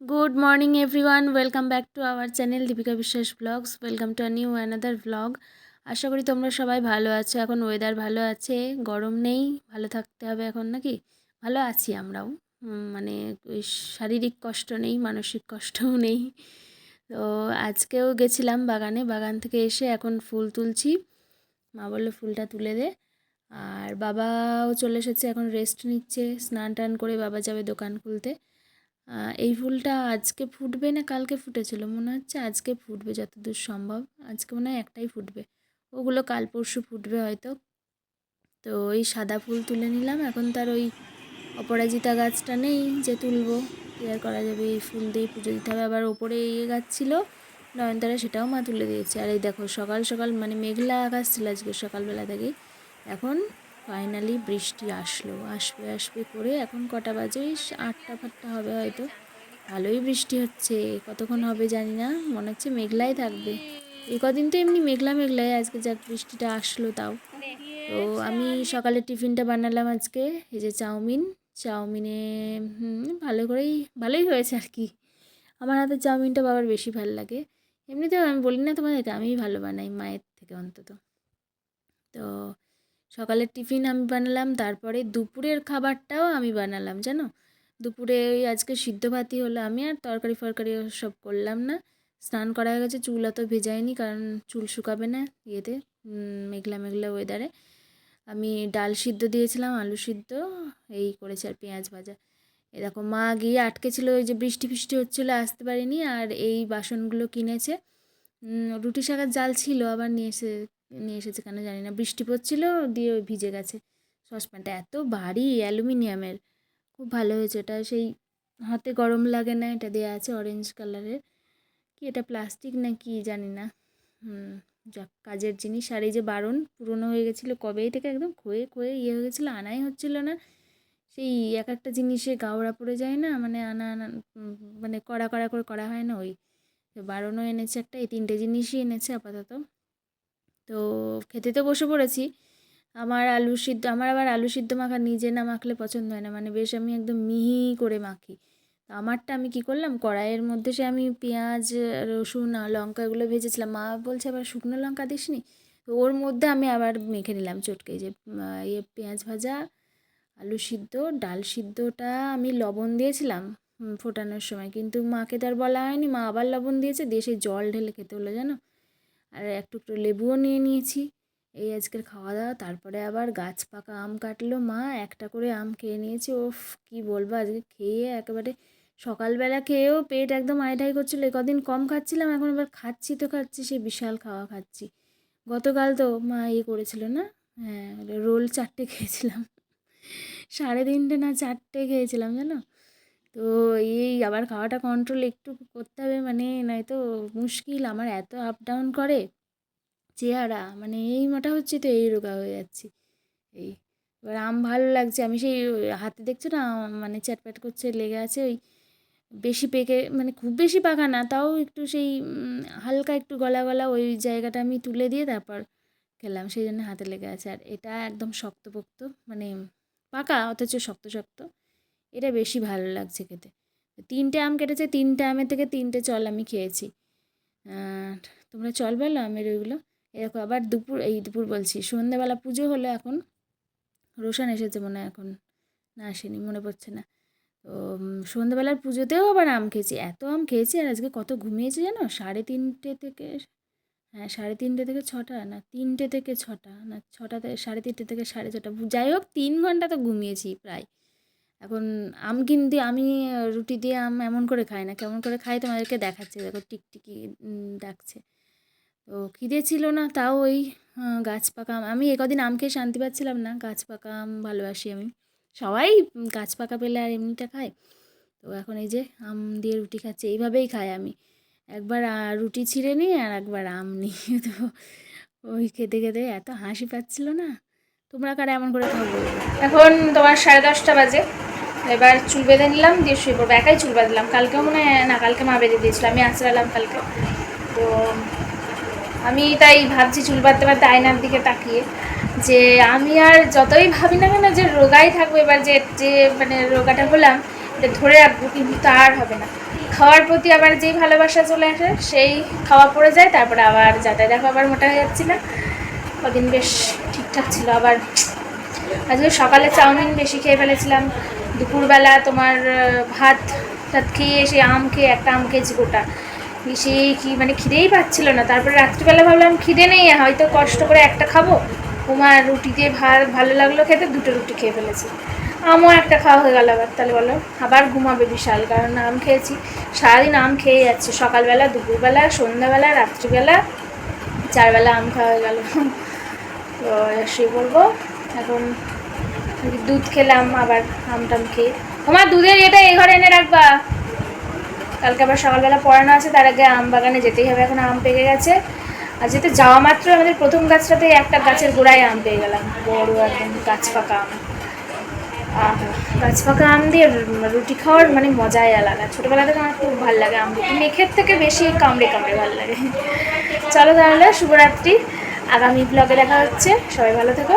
Good morning everyone welcome back to our channel Dipika Biswas vlogs welcome to new another vlog আশা করি তোমরা সবাই ভালো আছো। এখন ওয়েদার ভালো আছে, গরম নেই, ভালো থাকতে হবে এখন নাকি? ভালো আছি আমরাও। মানে শারীরিক কষ্ট নেই, মানসিক কষ্টও নেই। তো আজকেও গেছিলাম বাগানে। বাগান থেকে এসে এখন ফুল তুলছি। মা বলল ফুলটা তুলে দে। আর বাবাও চলে এসেছে, এখন রেস্ট নিচ্ছে। স্নান টান করে বাবা যাবে দোকান খুলতে। এই ফুলটা আজকে ফুটবে না কালকে ফুটেছিল? মনে হচ্ছে আজকে ফুটবে যতদূর সম্ভব। আজকে মনে হয় একটাই ফুটবে। ওগুলো কাল পরশু ফুটবে হয়তো। তো ওই সাদা ফুল তুলে নিলাম। এখন তার ওই অপরাজিতা গাছটা নেই যে তুলবো। কি আর করা যাবে এই ফুল দিয়ে পুজো দিতে হবে। আবার ওপরে ইয়ে গাছ ছিল, নয়নতারা সেটাও মা তুলে দিয়েছে। আর এই দেখো সকাল সকাল মানে মেঘলা আকাশ ছিল আজকে সকালবেলা থেকেই। এখন ফাইনালি বৃষ্টি আসলো। আসবে আসবে করে এখন কটা বাজে? আটটা ফাটটা হবে হয়তো। ভালোই বৃষ্টি হচ্ছে। কতক্ষণ হবে জানি না। মনে হচ্ছে মেঘলাই থাকবে। এই কদিন তো এমনি মেঘলা মেঘলাই। আজকে যাক বৃষ্টিটা আসলো তাও। তো আমি সকালে টিফিনটা বানালাম আজকে। এই যে চাউমিন। চাউমিনে ভালো করেই, ভালোই হয়েছে আর কি। আমার হাতে চাউমিনটা বাবার বেশি ভালো লাগে। এমনিতেও আমি বলি না তোমাদেরকে, আমিই ভালো বানাই মায়ের থেকে অন্তত। তো সকালের টিফিন আমি বানালাম, তারপরে দুপুরের খাবারটাও আমি বানালাম, জানো? দুপুরে ওই আজকে সিদ্ধ ভাতই হলো আমি আর তরকারি ফরকারি সব করলাম না। স্নান করা হয়ে গেছে, চুল অত ভেজায়নি কারণ চুল শুকাবে না ইয়েতে মেঘলা মেঘলা ওয়েদারে আমি ডাল সিদ্ধ দিয়েছিলাম, আলু সিদ্ধ, এই করেছি আর পেঁয়াজ ভাজা। এরকম মা গিয়ে আটকে ছিল ওই যে বৃষ্টি ফৃষ্টি হচ্ছিল, আসতে পারিনি আর এই বাসনগুলো কিনেছে। রুটি শাকার জাল ছিল, আবার নিয়ে এসে নিয়ে এসেছে কেন জানি না। বৃষ্টি পড়ছিল, দিয়ে ওই ভিজে গেছে। সসপ্যানটা এত ভারী, অ্যালুমিনিয়ামের। খুব ভালো হয়েছে এটা সেই হাতে গরম লাগে না, এটা দেওয়া আছে অরেঞ্জ কালারের কি এটা প্লাস্টিক না কি জানি না। যাক, কাজের জিনিস। আর এই যে বারণ পুরনো হয়ে গেছিল কবেই থেকে একদম ক্ষয়ে ক্ষয়ে ইয়ে হয়ে গেছিল, আনাই হচ্ছিল না। সেই এক একটা জিনিসে গাওড়া পড়ে যায় না মানে আনা আনা মানে কড়া কড়া করে করা হয় না ওই। বারণও এনেছে একটা, এই তিনটে জিনিসই এনেছে আপাতত। তো খেতে তো বসে পড়েছি। আমার আলু সিদ্ধ, আমার আবার আলু সিদ্ধ মাখা নিজে না মাখলে পছন্দ হয় না। মানে বেশ আমি একদম মিহি করে মাখি। আমারটা আমি কি করলাম? কড়াইয়ের মধ্যে সে আমি পেঁয়াজ, রসুন লঙ্কা এগুলো ভেজেছিলাম। মা বলছে, আবার শুকনো লঙ্কা দিসনি? তো ওর মধ্যে আমি আবার মেখে নিলাম চটকে। যে ইয়ে পেঁয়াজ ভাজা, আলু সিদ্ধ, ডাল সিদ্ধটা আমি লবণ দিয়েছিলাম ফোটানোর সময়। কিন্তু মাকে তো আর বলা হয়নি। মা আবার লবণ দিয়েছে, দিয়ে সেই জল ঢেলে খেতে হলো জানো? আর একটু একটু লেবুও নিয়ে নিয়েছি। এই আজকের খাওয়া দাওয়া তারপরে আবার গাছ পাকা আম কাটলো মা। একটা করে আম খেয়ে নিয়েছি। ওফ, কি বলব? আজকে খেয়ে একেবারে সকালবেলা খেয়েও পেট একদম আইটাই করছিল। কদিন কম খাচ্ছিলাম, এখন আবার খাচ্ছি তো খাচ্ছি সে বিশাল খাওয়া খাচ্ছি। গতকাল তো মা ইয়ে করেছিল না? হ্যাঁ রোল চারটে খেয়েছিলাম। সাড়ে তিনটে না চারটে খেয়েছিলাম, জানো? তো এই আবার খাওয়াটা কন্ট্রোল একটু করতে হবে মানে নয়তো মুশকিল। আমার এত আপ ডাউন করে চেহারা মানে এই মোটা হচ্ছে তো এই রোগা হয়ে যাচ্ছি। এই এবার আম ভালো লাগছে, আমি সেই হাতে দেখছ না মানে চ্যাটপ্যাট করছে, লেগে আছে ওই বেশি পেকে মানে খুব বেশি পাকা না, তাও একটু সেই হালকা একটু গলা গলা ওই জায়গাটা আমি তুলে দিয়ে তারপর খেলাম, সেই জন্য হাতে লেগে আছে। আর এটা একদম শক্তপোক্ত মানে পাকা, অথচ শক্ত শক্ত। এটা বেশি ভালো লাগছে খেতে। তিনটে আম কেটেছে, তিনটে আমের থেকে তিনটে চল আমি খেয়েছি। তোমরা চল বলো আমের ওইগুলো। এরকম আবার দুপুর, এই দুপুর বলছি, সন্ধ্যেবেলা পুজো হলো এখন। রোশন এসেছে মনে হয় এখন, না আসেনি, মনে পড়ছে না। তো সন্ধ্যেবেলার পুজোতেও আবার আম খেয়েছি, এত আম খেয়েছি, আর আজকে কত ঘুমিয়েছি জানো? সাড়ে তিনটে থেকে হ্যাঁ সাড়ে তিনটে থেকে ছটা, না তিনটে থেকে ছটা, না ছটা থেকে, সাড়ে তিনটে থেকে সাড়ে ছটা, যাই হোক, তিন ঘণ্টা তো ঘুমিয়েছি প্রায়। এখন আম কিন্তু আমি, রুটি দিয়ে আম এমন করে খাই না, কেমন করে খাই তোমাদেরকে দেখাচ্ছি। দেখো টিকটিকি ডাকছে। তো খিদে ছিল না, তাও ওই গাছ পাকা আম, আমি একদিন আম খেয়ে শান্তি পাচ্ছিলাম না, গাছ পাকা আম ভালোবাসি আমি। সবাই গাছ পাকা পেলে আর এমনিটা খায়। তো এখন এই যে আম দিয়ে রুটি খাচ্ছি, এইভাবেই খাই আমি। একবার রুটি ছিঁড়ে নিই আর একবার আম নিই তো ওই খেতে খেতে এত হাসি পাচ্ছিল না। তোমরা কারা এমন করে খাব এখন তোমার সাড়ে দশটা বাজে। এবার চুল বেঁধে নিলাম, দিয়ে শুয়ে পড়ব। একাই চুল বাঁধলাম। কালকেও মনে না, কালকে মা বেঁধে দিয়েছিল, আমি আঁচড়ালাম কালকে। তো আমি তাই ভাবছি চুল বাঁধতে বাঁধতে আয়নার দিকে তাকিয়ে যে আমি আর যতই ভাবি না কেন যে রোগাই থাকব, এবার যে যে মানে রোগাটা হলাম, এটা ধরে রাখব, কিন্তু তা আর হবে না। খাওয়ার প্রতি আবার যেই ভালোবাসা চলে আসে, সেই খাওয়া পড়ে যায়, তারপরে আবার যাতায়াত দেখো আবার মোটা হয়ে যাচ্ছি না। কদিন বেশ ঠিকঠাক ছিল, আবার আজকে সকালে চাউমিন বেশি খেয়ে ফেলেছিলাম। দুপুরবেলা তোমার ভাত টাত খেয়ে এসে আম খেয়ে একটা আম খেয়েছি গোটা। সে কি মানে খিদেই পাচ্ছিল না। তারপরে রাত্রিবেলা ভাবলাম, খিদে নেই, হয়তো কষ্ট করে একটা খাব। তোমার রুটি দিয়ে ভাত ভালো লাগল খেতে, দুটো রুটি খেয়ে ফেলেছি। আমও একটা খাওয়া হয়ে গেল আবার, তাহলে বলো, আবার ঘুমাবে বিশাল, কারণ আম খেয়েছি। সারাদিন আম খেয়ে যাচ্ছে, সকালবেলা, দুপুরবেলা, সন্ধ্যাবেলা, রাত্রিবেলা, চারবেলা আম খাওয়া হয়ে গেল। তো সে পড়ব। এখন দুধ খেলাম, আবার আম টাম খেয়ে। তোমার দুধের এটা এ ঘরে এনে রাখবা। কালকে আবার সকালবেলা পড়ানো আছে, তার আগে আম বাগানে যেতেই হবে। এখন আম পেকে গেছে। আর যেতে যাওয়া মাত্র আমাদের প্রথম গাছটাতে একটা গাছের গোড়ায় আম পেয়ে গেলাম। বড় একদম গাছ পাকা আম। গাছ পাকা আম দিয়ে রুটি খাওয়ার মানে মজাই আলাদা। ছোটোবেলা থেকে আমার খুব ভালো লাগে আম মেখের থেকে বেশি কামড়ে কামড়ে ভালো লাগে। চলো তাহলে, শুভরাত্রি। আগামী ব্লগে দেখা হচ্ছে। সবাই ভালো থেকো।